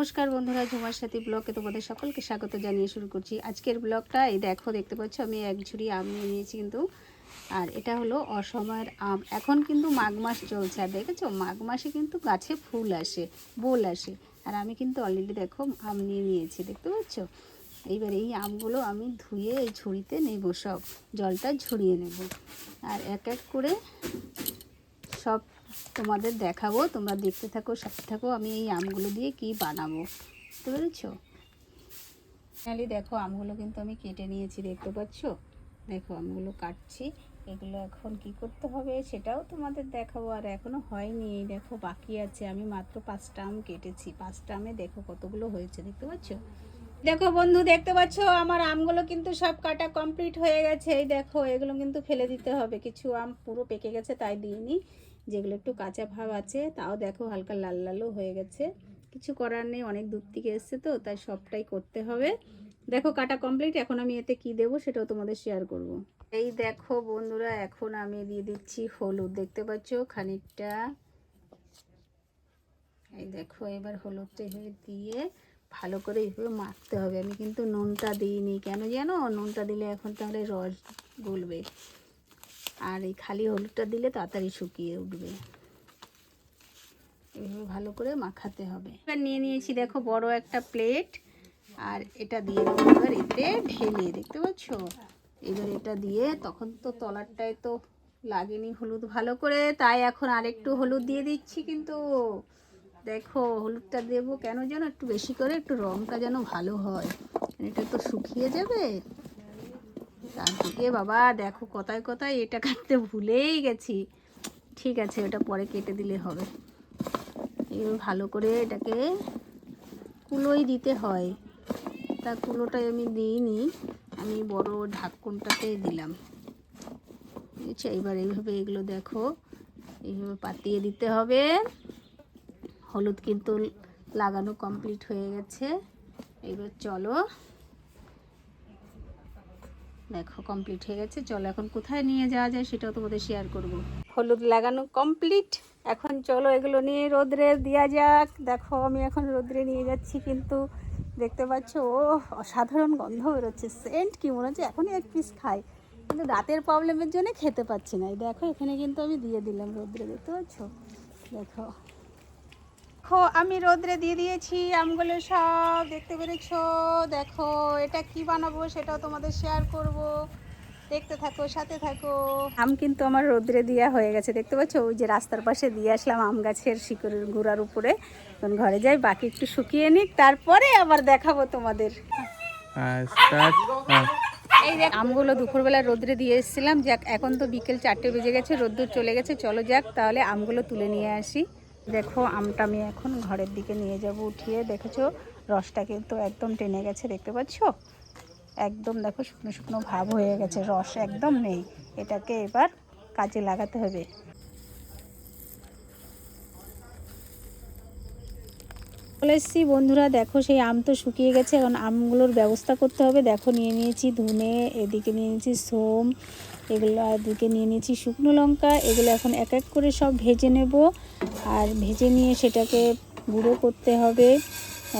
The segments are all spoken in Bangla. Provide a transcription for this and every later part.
নমস্কার বন্ধুরা, ঝুমার সাথী ব্লগে তোমাদের সকলকে স্বাগত জানিয়ে শুরু করছি। আজকের ব্লগটা এই দেখো, দেখতে পাচ্ছ, আমি এক ঝুড়ি আম নিয়ে নিয়েছি কিন্তু। আর এটা হলো অসময়ের আম। এখন কিন্তু মাঘ মাস চলছে, আর দেখেছ, মাঘ মাসে কিন্তু গাছে ফুল আসে, বোল আসে। আর আমি কিন্তু অলরেডি দেখো, আম নিয়ে নিয়েছি, দেখতে পাচ্ছ? এইবার এই আমগুলো আমি ধুয়ে এই ঝুড়িতে নেব সব, জলটা ঝরিয়ে নেব। আর এক এক করে সব তোমাদের দেখাবো, তোমরা দেখতে থাকো, সাথে থাকো, আমি এই আমগুলো দিয়ে কি বানাবো, বুঝতে পেরেছ? ফাইনালি দেখো, আমগুলো কিন্তু আমি কেটে নিয়েছি, দেখতে পাচ্ছ? দেখো, আমগুলো কাটছি, এগুলো এখন কি করতে হবে সেটাও তোমাদের দেখাবো, আর এখনও হয়নি, এই দেখো, বাকি আছে, আমি মাত্র পাঁচটা আম কেটেছি, পাঁচটা আমে দেখো কতগুলো হয়েছে, দেখতে পাচ্ছ? দেখো বন্ধু, দেখতে পাচ্ছ, আমার আমগুলো কিন্তু সব কাটা কমপ্লিট হয়ে গেছে, এই দেখো, এগুলো কিন্তু ফেলে দিতে হবে, কিছু আম পুরো পেকে গেছে, তাই দিইনি। যেগুলো একটু কাঁচা ভাব আছে, তাও দেখো হালকা লাল লালও হয়ে গেছে। কিছু করার নেই, অনেক দূর থেকে এসছে তো, তাই সবটাই করতে হবে। দেখো কাটা কমপ্লিট এখন আমি এতে কি দেবো সেটাও তোমাদের শেয়ার করব। এই দেখো বন্ধুরা, এখন আমি দিয়ে দিচ্ছি হলুদ, দেখতে পাচ্ছ খানিকটা? এই দেখো, এবার হলুদটা এভাবে দিয়ে ভালো করে এইভাবে মাখতে হবে। আমি কিন্তু নুনটা দিইনি, কেন জানো? নুনটা দিলে এখন তাহলে রস গলবে। আর এই খালি হলুদটা দিলে তাড়াতাড়ি শুকিয়ে উঠবে। এভাবে ভালো করে মাখাতে হবে। এবার নিয়ে নিয়েছি দেখো বড় একটা প্লেট, আর এটা দিয়ে দেবো এবার এতে ঢেলে, দেখতে পাচ্ছ? এবার এটা দিয়ে তখন তো তলারটায় তো লাগেনি হলুদ ভালো করে, তাই এখন আর একটু হলুদ দিয়ে দিচ্ছি কিন্তু। দেখো হলুদটা দেবো কেন যেন একটু বেশি করে, একটু রঙটা যেন ভালো হয়। এটা তো শুকিয়ে যাবে। থেকে বাবা, দেখো কথায় কথায় এটা কাটতে ভুলেই গেছি। ঠিক আছে, ওটা পরে কেটে দিলে হবে। এবার ভালো করে এটাকে কুলোই দিতে হয়। তা কুলোটাই আমি দিইনি, আমি বড় ঢাকুনটাতে দিলাম। বুঝেছ? এইবার এইভাবে এগুলো দেখো, এইভাবে পাতিয়ে দিতে হবে। হলুদ কিন্তু লাগানো কমপ্লিট হয়ে গেছে। এবার চলো দেখো কমপ্লিট হয়ে গেছে। চলো এখন কোথায় নিয়ে যাওয়া যায় সেটাও তোমাদের শেয়ার করব। হলুদ লাগানো কমপ্লিট এখন চলো এগুলো নিয়ে রোদ্রে দেওয়া যাক। দেখো, আমি এখন রোদ্রে নিয়ে যাচ্ছি কিন্তু দেখতে পাচ্ছ ও অসাধারণ গন্ধ বেরোচ্ছে। সেন্ট কি মনে হচ্ছে? এখনই এক পিস খাই। কিন্তু দাঁতের প্রবলেমের জন্য খেতে পাচ্ছি না। দেখো, এখানে কিন্তু আমি দিয়ে দিলাম রোদ্রে, দেখতে পাচ্ছ? দেখো। দেখো আমি রোদ্রে দিয়ে দিয়েছি আমগুলো সব দেখতে পেরেছ? দেখো এটা কি বানাবো সেটাও তোমাদের শেয়ার করব। দেখতে থাকো সাথে থাকো। আম কিন্তু আমার রোদ্রে দেওয়া হয়ে গেছে দেখতে পাচ্ছ? ওই যে রাস্তার পাশে দিয়ে আসলাম আম গাছের শিকড়ের গুঁড়ার উপরে। তখন ঘরে যাই বাকি একটু শুকিয়ে নিক তারপরে আবার দেখাবো তোমাদের। এই দেখ আমগুলো দুপুরবেলা রোদ্রে দিয়ে এসেছিলাম যাক এখন তো বিকেল চারটে বেজে গেছে রোদ্দুর চলে গেছে চলো যাক তাহলে আমগুলো তুলে নিয়ে আসি। দেখো, আমটা আমি এখন ঘরের দিকে নিয়ে যাব, উঠিয়ে। দেখেছ, রসটা কিন্তু একদম টেনে গেছে, দেখতে পাচ্ছ? একদম দেখো, শুকনো শুকনো ভাব হয়ে গেছে, রস একদম নেই। এটাকে এবার কাজে লাগাতে হবে। চলে এসেছি, বন্ধুরা, দেখো, সেই আম তো শুকিয়ে গেছে, এখন আমগুলোর ব্যবস্থা করতে হবে। দেখো, নিয়ে নিয়েছি ধুনে, এদিকে নিয়ে নিয়েছি সোম এগুলো এদিকে নিয়ে নিয়েছি শুকনো লঙ্কা, এগুলো এখন এক এক করে সব ভেজে নেব। আর ভেজে নিয়ে সেটাকে গুঁড়ো করতে হবে,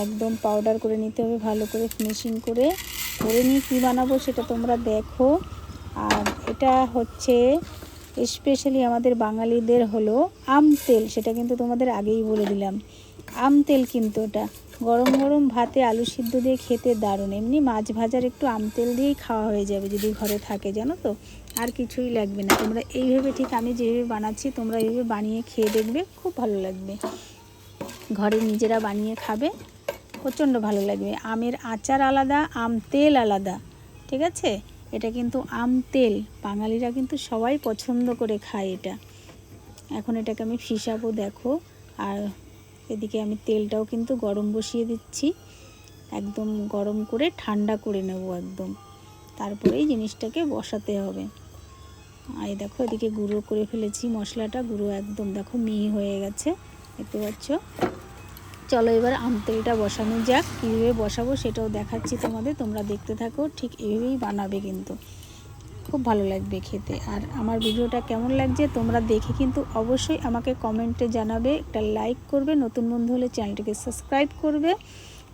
একদম পাউডার করে নিতে হবে ভালো করে ফিনিশিং করে। করে নিয়ে কী বানাবো সেটা তোমরা দেখো। আর এটা হচ্ছে স্পেশালি আমাদের বাঙালিদের হলো আম তেল, সেটা কিন্তু তোমাদের আগেই বলে দিলাম। আম তেল কিন্তু ওটা। গরম গরম ভাতে আলু সিদ্ধ দিয়ে খেতে দারুণ। এমনি মাছ ভাজার একটু আম তেল দিয়েই খাওয়া হয়ে যাবে যদি ঘরে থাকে, জানো তো? আর কিছুই লাগবে না। তোমরা এইভাবে ঠিক আমি যেভাবে বানাচ্ছি, তোমরা এইভাবে বানিয়ে খেয়ে দেখবে, খুব ভালো লাগবে। ঘরে নিজেরা বানিয়ে খাবে, প্রচণ্ড ভালো লাগবে। আমের আচার আলাদা, আম তেল আলাদা, ঠিক আছে? এটা কিন্তু আম তেল। বাঙালিরা কিন্তু সবাই পছন্দ করে খায় এটা। এখন এটাকে আমি ফিসাবো, দেখো। আর এদিকে আমি তেলটাও কিন্তু গরম বসিয়ে দিচ্ছি। একদম গরম করে ঠান্ডা করে নেব একদম। তারপরেই জিনিসটাকে বসাতে হবে। আর দেখো এদিকে গুঁড়ো করে ফেলেছি মশলাটা, গুঁড়ো একদম দেখো মিহি হয়ে গেছে, দেখতে পাচ্ছ? চলো এবার আম তেলটা বসানো যাক, কীভাবে বসাবো সেটাও দেখাচ্ছি তোমাদের, তোমরা দেখতে থাকো, ঠিক এইভাবেই বানাবে কিন্তু। খুব ভালো লাগবে খেতে। আর আমার ভিডিওটা কেমন লাগছে তোমরা দেখে কিন্তু অবশ্যই আমাকে কমেন্টে জানাবে। একটা লাইক করবে, নতুন বন্ধু হলে চ্যানেলটিকে সাবস্ক্রাইব করবে।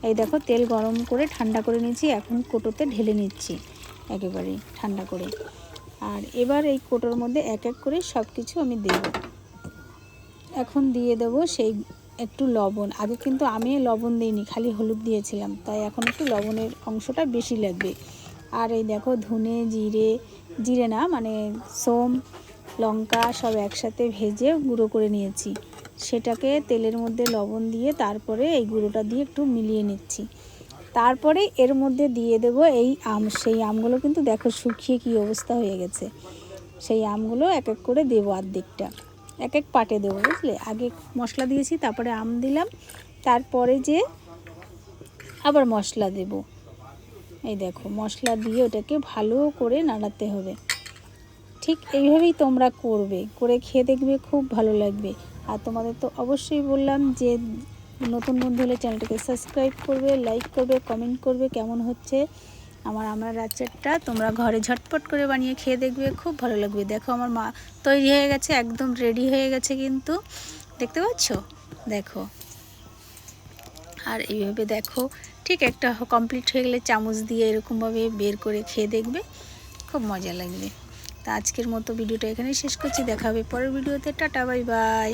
এই দেখো তেল গরম করে ঠান্ডা করে নিচ্ছি এখন কোটোতে ঢেলে নিচ্ছি একেবারে ঠান্ডা করে। আর এবার এই কোটোর মধ্যে এক এক করে সব কিছু আমি দেব। এখন দিয়ে দেব সেই একটু লবণ। আগে কিন্তু আমি লবণ দিইনি, খালি হলুদ দিয়েছিলাম। তাই এখন একটু লবণের অংশটা বেশি লাগবে। আর এই দেখো ধনে, জিরে জিরে না মানে সোম, লঙ্কা সব একসাথে ভেজে গুঁড়ো করে নিয়েছি। সেটাকে তেলের মধ্যে লবণ দিয়ে তারপরে এই গুঁড়োটা দিয়ে একটু মিলিয়ে নিচ্ছি। তারপরে এর মধ্যে দিয়ে দেব এই আম, সেই আমগুলো কিন্তু দেখো শুকিয়ে কি অবস্থা হয়ে গেছে। সেই আমগুলো এক এক করে দেবো অর্ধেকটা এক এক পাটে দেবো, বুঝলে? আগে মশলা দিয়েছি, তারপরে আম দিলাম। তারপরে যে আবার মশলা দেব। এই দেখো, মশলা দিয়ে ওটাকে ভালো করে নাড়াতে হবে। ঠিক এইভাবেই তোমরা করবে, করে খেয়ে দেখবে খুব ভালো লাগবে। আর তোমাদের তো অবশ্যই বললাম যে নতুন বন্ধু হলে চ্যানেলটাকে সাবস্ক্রাইব করবে, লাইক করবে, কমেন্ট করবে কেমন হচ্ছে। আমার আমরা আচারটা তোমরা ঘরে ঝটপট করে বানিয়ে খেয়ে দেখবে, খুব ভালো লাগবে। দেখো আমার মা তৈরি হয়ে গেছে, একদম রেডি হয়ে গেছে কিন্তু। দেখতে পাচ্ছ? দেখো। আর এইভাবে দেখো, ঠিক একটা কমপ্লিট হয়ে গেলে চামচ দিয়ে এরকমভাবে বের করে খেয়ে দেখবে, খুব মজা লাগবে। তা আজকের মতো ভিডিওটা এখানেই শেষ করছি, দেখা হবে পরের ভিডিওতে, টাটা, বাই বাই।